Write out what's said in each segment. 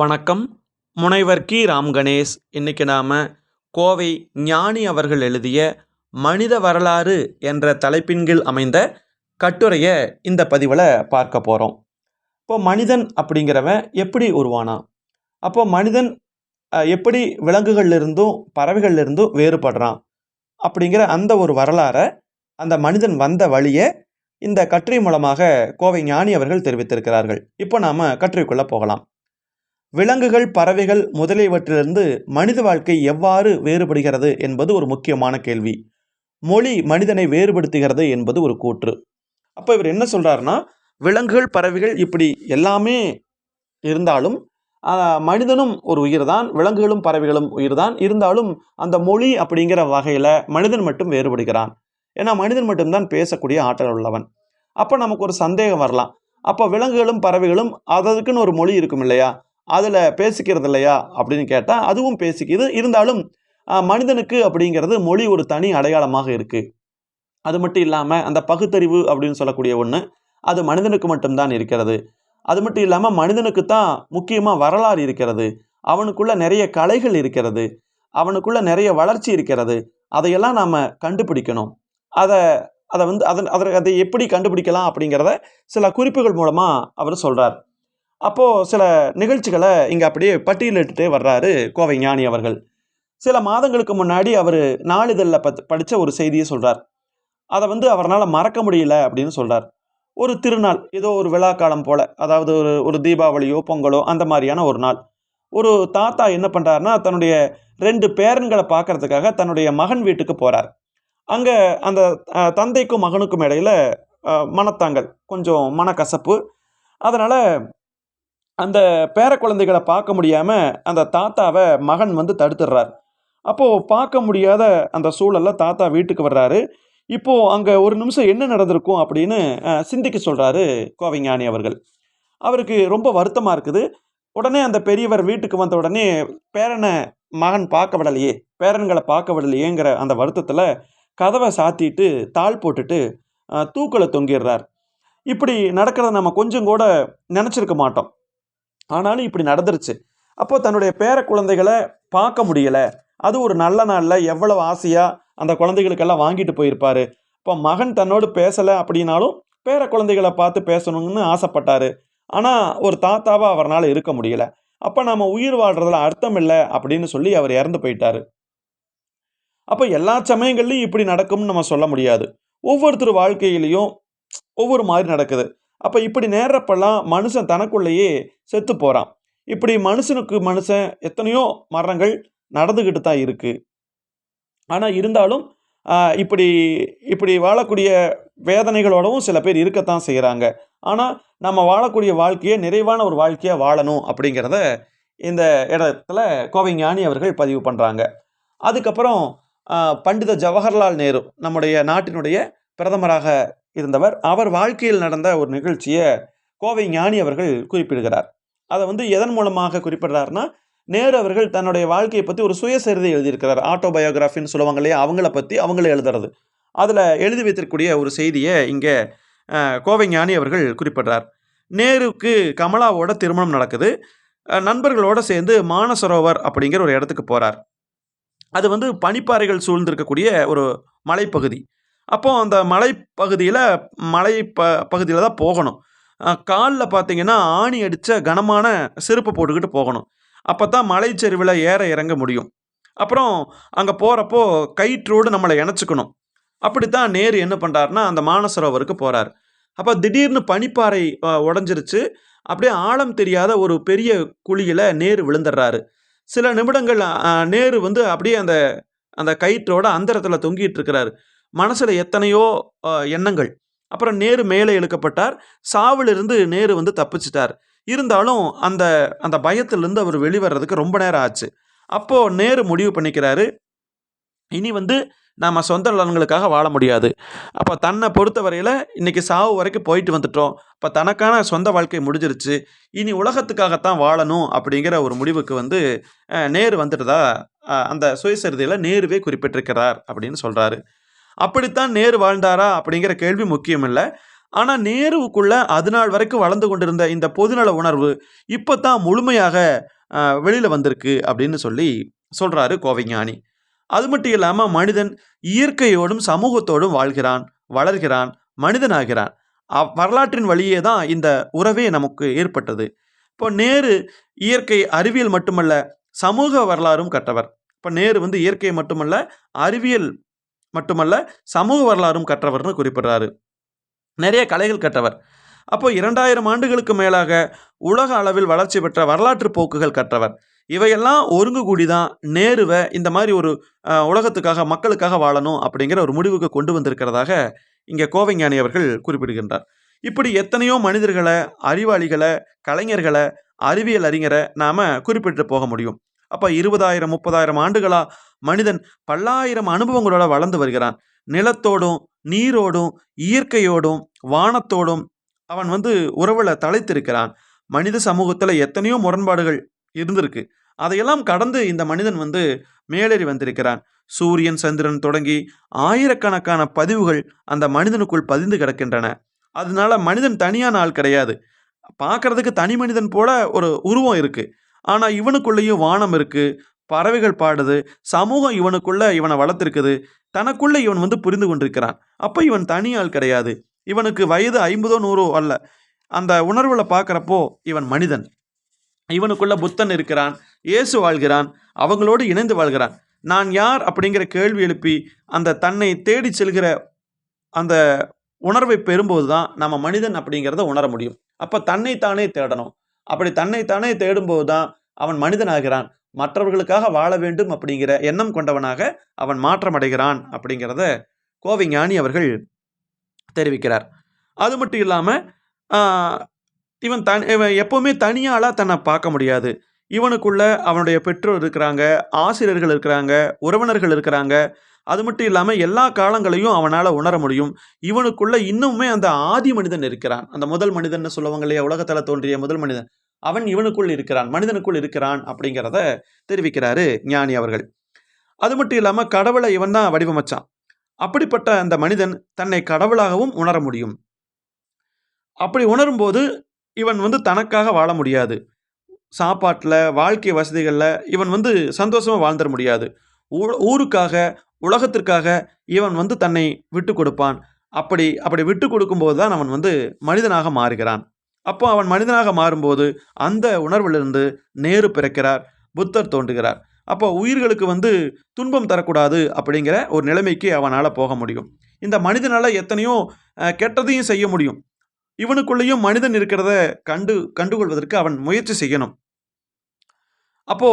வணக்கம். முனைவர் கி. ராம் கணேஷ். இன்னைக்கு நாம் கோவை ஞானி அவர்கள் எழுதிய மனித வரலாறு என்ற தலைப்பின் கீழ் அமைந்த கட்டுரையை இந்த பதிவில் பார்க்க போகிறோம் இப்போ மனிதன் அப்படிங்கிறவன் எப்படி உருவானான்? அப்போ மனிதன் எப்படி விலங்குகள்லேருந்தும் இருந்தும் வேறுபடுறான்? அப்படிங்கிற அந்த ஒரு வரலாறை அந்த மனிதன் வந்த வழியை இந்த கட்டுரை மூலமாக கோவை ஞானி அவர்கள் தெரிவித்திருக்கிறார்கள். இப்போ நாம் கட்டுரைக்குள்ளே போகலாம். விலங்குகள் பறவைகள் முதலியவற்றிலிருந்து மனித வாழ்க்கை எவ்வாறு வேறுபடுகிறது என்பது ஒரு முக்கியமான கேள்வி. மொழி மனிதனை வேறுபடுத்துகிறது என்பது ஒரு கூற்று. அப்போ இவர் என்ன சொல்கிறாருன்னா விலங்குகள் பறவைகள் இப்படி எல்லாமே இருந்தாலும் மனிதனும் ஒரு உயிர் தான் விலங்குகளும் பறவைகளும் உயிர் தான் இருந்தாலும் அந்த மொழி அப்படிங்கிற வகையில் மனிதன் மட்டும் வேறுபடுகிறான். ஏன்னா மனிதன் மட்டும்தான் பேசக்கூடிய ஆற்றல் உள்ளவன். அப்போ நமக்கு ஒரு சந்தேகம் வரலாம். அப்போ விலங்குகளும் பறவைகளும் அதற்குன்னு ஒரு மொழி இருக்கும் இல்லையா? அதில் பேசிக்கிறது இல்லையா அப்படின்னு கேட்டால் அதுவும் பேசிக்குது இருந்தாலும் மனிதனுக்கு அப்படிங்கிறது மொழி ஒரு தனி அடையாளமாக இருக்குது அது மட்டும் இல்லாமல் அந்த பகுத்தறிவு அப்படின்னு சொல்லக்கூடிய ஒன்று அது மனிதனுக்கு மட்டும்தான் இருக்கிறது. அது மட்டும் இல்லாமல் மனிதனுக்கு தான் முக்கியமாக வரலாறு இருக்கிறது. அவனுக்குள்ள நிறைய கலைகள் இருக்கிறது. அவனுக்குள்ள நிறைய வளர்ச்சி இருக்கிறது. அதையெல்லாம் நாம் கண்டுபிடிக்கணும். அதை அதை வந்து அதை அதை அதை எப்படி கண்டுபிடிக்கலாம் அப்படிங்கிறத சில குறிப்புகள் மூலமாக அவர் சொல்கிறார் அப்போது சில நிகழ்ச்சிகளை இங்கே அப்படியே பட்டியலிட்டுட்டே வர்றாரு கோவை ஞானி அவர்கள். சில மாதங்களுக்கு முன்னாடி அவர் நாளிதழில் பத் படித்த ஒரு செய்தியை சொல்கிறார் அதை வந்து அவரால் மறக்க முடியல அப்படின்னு சொல்கிறார் ஒரு திருநாள் ஏதோ ஒரு விழா காலம் போல் அதாவது ஒரு ஒரு தீபாவளியோ பொங்கலோ அந்த மாதிரியான ஒரு நாள். ஒரு தாத்தா என்ன பண்ணுறாருன்னா தன்னுடைய ரெண்டு பேரன்களை பார்க்கறதுக்காக தன்னுடைய மகன் வீட்டுக்கு போகிறார் அங்கே அந்த தந்தைக்கும் மகனுக்கும் இடையில மனத்தாங்கல் கொஞ்சம் மனக்கசப்பு. அதனால் அந்த பேர குழந்தைகளை பார்க்க முடியாமல் அந்த தாத்தாவை மகன் வந்து தடுத்துடுறார். அப்போது பார்க்க முடியாத அந்த சூழலில் தாத்தா வீட்டுக்கு வர்றாரு. இப்போது அங்கே ஒரு நிமிஷம் என்ன நடந்திருக்கும் அப்படின்னு சிந்திக்க சொல்கிறாரு கோவைஞானி அவர்கள். அவருக்கு ரொம்ப வருத்தமாக இருக்குது. உடனே அந்த பெரியவர் வீட்டுக்கு வந்த உடனே பேரனை மகன் பார்க்க விடலையே பேரன்களை பார்க்க விடலையேங்கிற அந்த வருத்தத்தில் கதவை சாத்திட்டு தாள் போட்டுட்டு தூக்களை தொங்கிடுறார். இப்படி நடக்கிறத நம்ம கொஞ்சம் கூட நினச்சிருக்க மாட்டோம். ஆனாலும் இப்படி நடந்துருச்சு. அப்போ தன்னுடைய பேர குழந்தைகளை பார்க்க முடியலை. அது ஒரு நல்ல நாளில் எவ்வளவு ஆசையாக அந்த குழந்தைகளுக்கெல்லாம் வாங்கிட்டு போயிருப்பாரு. இப்போ மகன் தன்னோடு பேசலை அப்படின்னாலும் பேர குழந்தைகளை பார்த்து பேசணும்னு ஆசைப்பட்டாரு. ஆனால் ஒரு தாத்தாவாக அவரால் இருக்க முடியல. அப்போ நம்ம உயிர் வாழ்றதுல அர்த்தம் இல்லை அப்படின்னு சொல்லி அவர் இறந்து போயிட்டாரு. அப்போ எல்லா சமயங்கள்லையும் இப்படி நடக்கும்னு நம்ம சொல்ல முடியாது. ஒவ்வொருத்தர் வாழ்க்கையிலையும் ஒவ்வொரு மாதிரி நடக்குது. அப்போ இப்படி நேர்றப்பெல்லாம் மனுஷன் தனக்குள்ளேயே செத்து போகிறான் இப்படி மனுஷனுக்கு மனுஷன் எத்தனையோ மரணங்கள் நடந்துக்கிட்டு தான் இருக்குது ஆனால் இருந்தாலும் இப்படி இப்படி வாழக்கூடிய வேதனைகளோடவும் சில பேர் இருக்கத்தான் செய்கிறாங்க ஆனால் நம்ம வாழக்கூடிய வாழ்க்கையை நிறைவான ஒரு வாழ்க்கையாக வாழணும் அப்படிங்கிறத இந்த இடத்துல கோவை ஞானி அவர்கள் பதிவு பண்ணுறாங்க அதுக்கப்புறம் பண்டித ஜவஹர்லால் நேரு நம்முடைய நாட்டினுடைய பிரதமராக இருந்தவர். அவர் வாழ்க்கையில் நடந்த ஒரு நிகழ்ச்சியை கோவை ஞானி அவர்கள் குறிப்பிடுகிறார். அதை வந்து எதன் மூலமாக குறிப்பிடுறாருன்னா நேரு அவர்கள் தன்னுடைய வாழ்க்கையை பற்றி ஒரு சுயசரிதை எழுதியிருக்கிறார். ஆட்டோபயோகிராஃபின்னு சொல்லுவாங்க இல்லையா? அவங்கள பற்றி அவங்களே எழுதுறது. அதில் எழுதி வைத்திருக்கக்கூடிய ஒரு செய்தியை இங்கே கோவை ஞானி அவர்கள் குறிப்பிடுறார். நேருக்கு கமலாவோட திருமணம் நடக்குது. நண்பர்களோடு நண்பர்களோட சேர்ந்து மானசரோவர் அப்படிங்கிற ஒரு இடத்துக்கு போகிறார் அது வந்து பனிப்பாறைகள் சூழ்ந்திருக்கக்கூடிய ஒரு மலைப்பகுதி. அப்போது அந்த மலைப்பகுதியில் மலை ப பகுதியில் தான் போகணும். காலில் பார்த்தீங்கன்னா ஆணி அடித்த கனமான செருப்பு போட்டுக்கிட்டு போகணும். அப்போ தான் மலைச்சரிவில் ஏற இறங்க முடியும். அப்புறம் அங்கே போகிறப்போ கயிற்றோடு நம்மளை இணைச்சிக்கணும். அப்படித்தான் நேரு என்ன பண்ணுறாருன்னா அந்த மானசரோவருக்கு போகிறார் அப்போ திடீர்னு பனிப்பாறை உடஞ்சிருச்சு. அப்படியே ஆழம் தெரியாத ஒரு பெரிய குழியில் நேரு விழுந்துடுறாரு. சில நிமிடங்கள் நேரு வந்து அப்படியே அந்த அந்த கயிற்றோட அந்தரத்தில் தொங்கிட்டு இருக்கிறாரு. மனசில் எத்தனையோ எண்ணங்கள். அப்புறம் நேரு மேலே இழுக்கப்பட்டார். சாவிலிருந்து நேரு வந்து தப்பிச்சிட்டார். இருந்தாலும் அந்த அந்த பயத்திலிருந்து அவர் வெளிவர்றதுக்கு ரொம்ப நேரம் ஆச்சு. அப்போது நேரு முடிவு பண்ணிக்கிறாரு. இனி வந்து நாம் சொந்த நலன்களுக்காக வாழ முடியாது. அப்போ தன்னை பொறுத்தவரையில் இன்றைக்கி சாவு வரைக்கும் போயிட்டு வந்துட்டோம். இப்போ தனக்கான சொந்த வாழ்க்கை முடிஞ்சிருச்சு. இனி உலகத்துக்காகத்தான் வாழணும் அப்படிங்கிற ஒரு முடிவுக்கு வந்து நேரு வந்துட்டதா அந்த சுயசரிதையில் நேருவே குறிப்பிட்டிருக்கிறார் அப்படின்னு சொல்கிறாரு அப்படித்தான் நேரு வாழ்ந்தாரா அப்படிங்கிற கேள்வி முக்கியம் இல்லை ஆனால் நேருவுக்குள்ள அது நாள் வரைக்கும் வளர்ந்து கொண்டிருந்த இந்த பொதுநல உணர்வு இப்போ தான் முழுமையாக வெளியில் வந்திருக்கு அப்படின்னு சொல்லி சொல்கிறாரு கோவைஞானி. அது மட்டும் இல்லாமல் மனிதன் இயற்கையோடும் சமூகத்தோடும் வாழ்கிறான் வளர்கிறான் மனிதனாகிறான். அவ் வரலாற்றின் வழியே தான் இந்த உறவே நமக்கு ஏற்பட்டது. இப்போ நேரு இயற்கை அறிவியல் மட்டுமல்ல சமூக வரலாறும் கற்றவர். இப்போ நேரு வந்து இயற்கை மட்டுமல்ல அறிவியல் மட்டுமல்ல சமூக வரலாறும் கற்றவர்னு குறிப்பிடுறாரு. நிறைய கலைகள் கற்றவர். அப்போ இரண்டாயிரம் ஆண்டுகளுக்கு மேலாக உலக அளவில் வளர்ச்சி பெற்ற வரலாற்று போக்குகள் கற்றவர். இவையெல்லாம் ஒருங்கு கூடி தான் நேருவை இந்த மாதிரி ஒரு உலகத்துக்காக மக்களுக்காக வாழணும் அப்படிங்கிற ஒரு முடிவுக்கு கொண்டு வந்திருக்கிறதாக இங்கே கோவைஞானி அவர்கள் குறிப்பிடுகின்றார். இப்படி எத்தனையோ மனிதர்களை அறிவாளிகளை கலைஞர்களை அறிவியல் அறிஞரை நாம் குறிப்பிட்டு போக முடியும். அப்போ இருபதாயிரம் முப்பதாயிரம் ஆண்டுகளாக மனிதன் பல்லாயிரம் அனுபவங்களோட வளர்ந்து வருகிறான். நிலத்தோடும் நீரோடும் இயற்கையோடும் வானத்தோடும் அவன் வந்து உறவில் தலைத்திருக்கிறான் மனித சமூகத்தில் எத்தனையோ முரண்பாடுகள் இருந்திருக்கு. அதையெல்லாம் கடந்து இந்த மனிதன் வந்து மேலேறி வந்திருக்கிறான். சூரியன் சந்திரன் தொடங்கி ஆயிரக்கணக்கான பதிவுகள் அந்த மனிதனுக்குள் பதிந்து கிடக்கின்றன. அதனால மனிதன் தனியான ஆள் கிடையாது. பார்க்கறதுக்கு தனி மனிதன் போல ஒரு உருவம் இருக்குது ஆனா இவனுக்குள்ளேயும் வானம் இருக்கு பறவைகள் பாடுது சமூகம் இவனுக்குள்ள இவனை வளர்த்துருக்குது தனக்குள்ள இவன் வந்து புரிந்து கொண்டிருக்கிறான். அப்போ இவன் தனி ஆள் கிடையாது. இவனுக்கு வயது ஐம்பதோ நூறோ அல்ல. அந்த உணர்வுல பார்க்குறப்போ இவன் மனிதன். இவனுக்குள்ள புத்தன் இருக்கிறான் இயேசு வாழ்கிறான் அவங்களோடு இணைந்து வாழ்கிறான். நான் யார் அப்படிங்கிற கேள்வி எழுப்பி அந்த தன்னை தேடி செல்கிற அந்த உணர்வை பெறும்போது தான் நம்ம மனிதன் அப்படிங்கிறத உணர முடியும். அப்போ தன்னைத்தானே தேடணும். அப்படி தன்னைத்தானே தேடும்போது தான் அவன் மனிதனாகிறான். மற்றவர்களுக்காக வாழ வேண்டும் அப்படிங்கிற எண்ணம் கொண்டவனாக அவன் மாற்றம் அடைகிறான் அப்படிங்கிறத கோவை ஞானி அவர்கள் தெரிவிக்கிறார். அது மட்டும் இல்லாமல் இவன் தன் இவன் எப்போவுமே தனியாளாக தன்னை பார்க்க முடியாது. இவனுக்குள்ள அவனுடைய பெற்றோர் இருக்கிறாங்க ஆசிரியர்கள் இருக்கிறாங்க உறவினர்கள் இருக்கிறாங்க. அது மட்டும் இல்லாமல் எல்லா காலங்களையும் அவனால் உணர முடியும். இவனுக்குள்ள இன்னுமே அந்த ஆதி மனிதன் இருக்கிறான். அந்த முதல் மனிதன் சொல்லுவாங்க இல்லையா? உலகத்தில் தோன்றிய முதல் மனிதன். அவன் இவனுக்குள் இருக்கிறான் மனிதனுக்குள் இருக்கிறான் அப்படிங்கிறத தெரிவிக்கிறாரு ஞானி அவர்கள். அது மட்டும் இல்லாமல் கடவுளை இவன் தான் வடிவமைச்சான். அப்படிப்பட்ட அந்த மனிதன் தன்னை கடவுளாகவும் உணர முடியும். அப்படி உணரும்போது இவன் வந்து தனக்காக வாழ முடியாது. சாப்பாட்டில் வாழ்க்கை வசதிகளில் இவன் வந்து சந்தோஷமாக வாழ்ந்துட முடியாது. ஊ- ஊருக்காக உலகத்திற்காக இவன் வந்து தன்னை விட்டு கொடுப்பான். அப்படி அப்படி விட்டு கொடுக்கும்போது தான் அவன் வந்து மனிதனாக மாறுகிறான். அப்போ அவன் மனிதனாக மாறும்போது அந்த உணர்விலிருந்து நேரு பிறக்கிறார் புத்தர் தோன்றுகிறார். அப்போ உயிர்களுக்கு வந்து துன்பம் தரக்கூடாது அப்படிங்கிற ஒரு நிலைமைக்கு அவனால் போக முடியும். இந்த மனிதனால் எத்தனையோ கெட்டதையும் செய்ய முடியும். இவனுக்குள்ளேயும் மனிதன் இருக்கிறத கண்டு கண்டுகொள்வதற்கு அவன் முயற்சி செய்யணும். அப்போ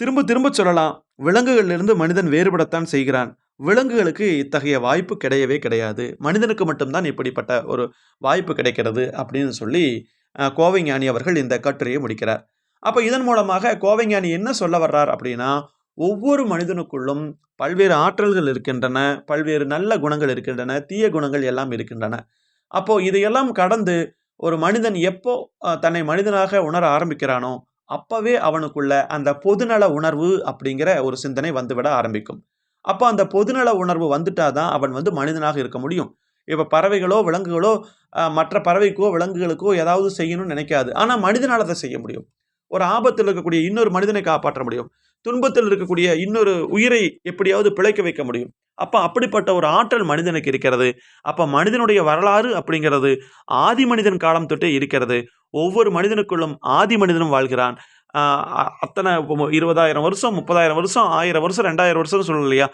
திரும்ப திரும்ப சொல்லலாம் விலங்குகளிலிருந்து மனிதன் வேறுபடத்தான் செய்கிறான். விலங்குகளுக்கு இத்தகைய வாய்ப்பு கிடையவே கிடையாது. மனிதனுக்கு மட்டும்தான் இப்படிப்பட்ட ஒரு வாய்ப்பு கிடைக்கிறது அப்படின்னு சொல்லி கோவைஞானி கோவை ஞானி அவர்கள் இந்த கட்டுரையை முடிக்கிறார். அப்போ இதன் மூலமாக கோவை ஞானி என்ன சொல்ல வர்றார் அப்படின்னா ஒவ்வொரு மனிதனுக்குள்ளும் பல்வேறு ஆற்றல்கள் இருக்கின்றன பல்வேறு நல்ல குணங்கள் இருக்கின்றன தீய குணங்கள் எல்லாம் இருக்கின்றன. அப்போது இதையெல்லாம் கடந்து ஒரு மனிதன் எப்போ தன்னை மனிதனாக உணர ஆரம்பிக்கிறானோ அப்பவே அவனுக்குள்ள அந்த பொதுநல உணர்வு அப்படிங்கிற ஒரு சிந்தனை வந்துவிட ஆரம்பிக்கும். அப்போ அந்த பொதுநல உணர்வு வந்துட்டாதான் அவன் வந்து மனிதனாக இருக்க முடியும். இப்போ பறவைகளோ விலங்குகளோ மற்ற பறவைக்கோ விலங்குகளுக்கோ ஏதாவது செய்யணும்னு நினைக்காது. ஆனால் மனிதனால் அதை செய்ய முடியும். ஒரு ஆபத்தில் இருக்கக்கூடிய இன்னொரு மனிதனை காப்பாற்ற முடியும். துன்பத்தில் இருக்கக்கூடிய இன்னொரு உயிரை எப்படியாவது பிழைக்க வைக்க முடியும். அப்போ அப்படிப்பட்ட ஒரு ஆற்றல் மனிதனுக்கு இருக்கிறது. அப்போ மனிதனுடைய வரலாறு அப்படிங்கிறது ஆதி மனிதன் காலம் தொட்டே இருக்கிறது. ஒவ்வொரு மனிதனுக்குள்ளும் ஆதி மனிதனும் வாழ்கிறான். அத்தனை இப்போ இருபதாயிரம் வருஷம் முப்பதாயிரம் வருஷம் ஆயிரம் வருஷம் ரெண்டாயிரம் வருஷம்னு சொல்லணும் இல்லையா?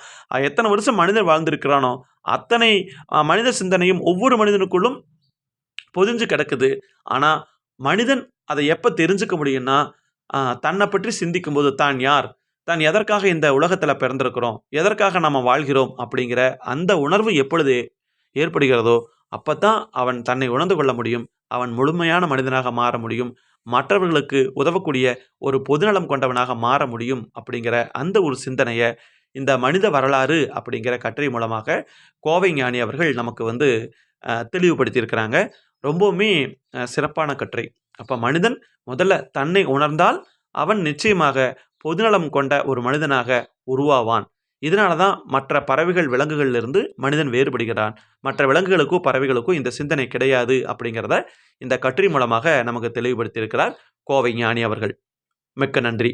எத்தனை வருஷம் மனிதன் வாழ்ந்திருக்கிறானோ அத்தனை மனித சிந்தனையும் ஒவ்வொரு மனிதனுக்குள்ளும் பொதிஞ்சு கிடக்குது. ஆனால் மனிதன் அதை எப்போ தெரிஞ்சுக்க முடியும்னா தன்னை பற்றி சிந்திக்கும்போது தான் யார்? தான் எதற்காக இந்த உலகத்தில் பிறந்திருக்கிறோம்? எதற்காக நாம் வாழ்கிறோம்? அப்படிங்கிற அந்த உணர்வு எப்பொழுது ஏற்படுகிறதோ அப்போ தான் அவன் தன்னை உணர்ந்து கொள்ள முடியும். அவன் முழுமையான மனிதனாக மாற முடியும். மற்றவர்களுக்கு உதவக்கூடிய ஒரு பொதுநலம் கொண்டவனாக மாற முடியும் அப்படிங்கிற அந்த ஒரு சிந்தனையை இந்த மனித வரலாறு அப்படிங்கிற கட்டுரை மூலமாக கோவை ஞானி அவர்கள் நமக்கு வந்து தெளிவுபடுத்தியிருக்கிறாங்க. ரொம்பவுமே சிறப்பான கட்டுரை. அப்போ மனிதன் முதல்ல தன்னை உணர்ந்தால் அவன் நிச்சயமாக பொதுநலம் கொண்ட ஒரு மனிதனாக உருவாவான். இதனால தான் மற்ற பறவைகள் விலங்குகளிலிருந்து மனிதன் வேறுபடுகிறான். மற்ற விலங்குகளுக்கும் பறவைகளுக்கும் இந்த சிந்தனை கிடையாது அப்படிங்கிறத இந்த கட்டுரை மூலமாக நமக்கு தெளிவுபடுத்தியிருக்கிறார் கோவை ஞானி அவர்கள். மிக்க நன்றி.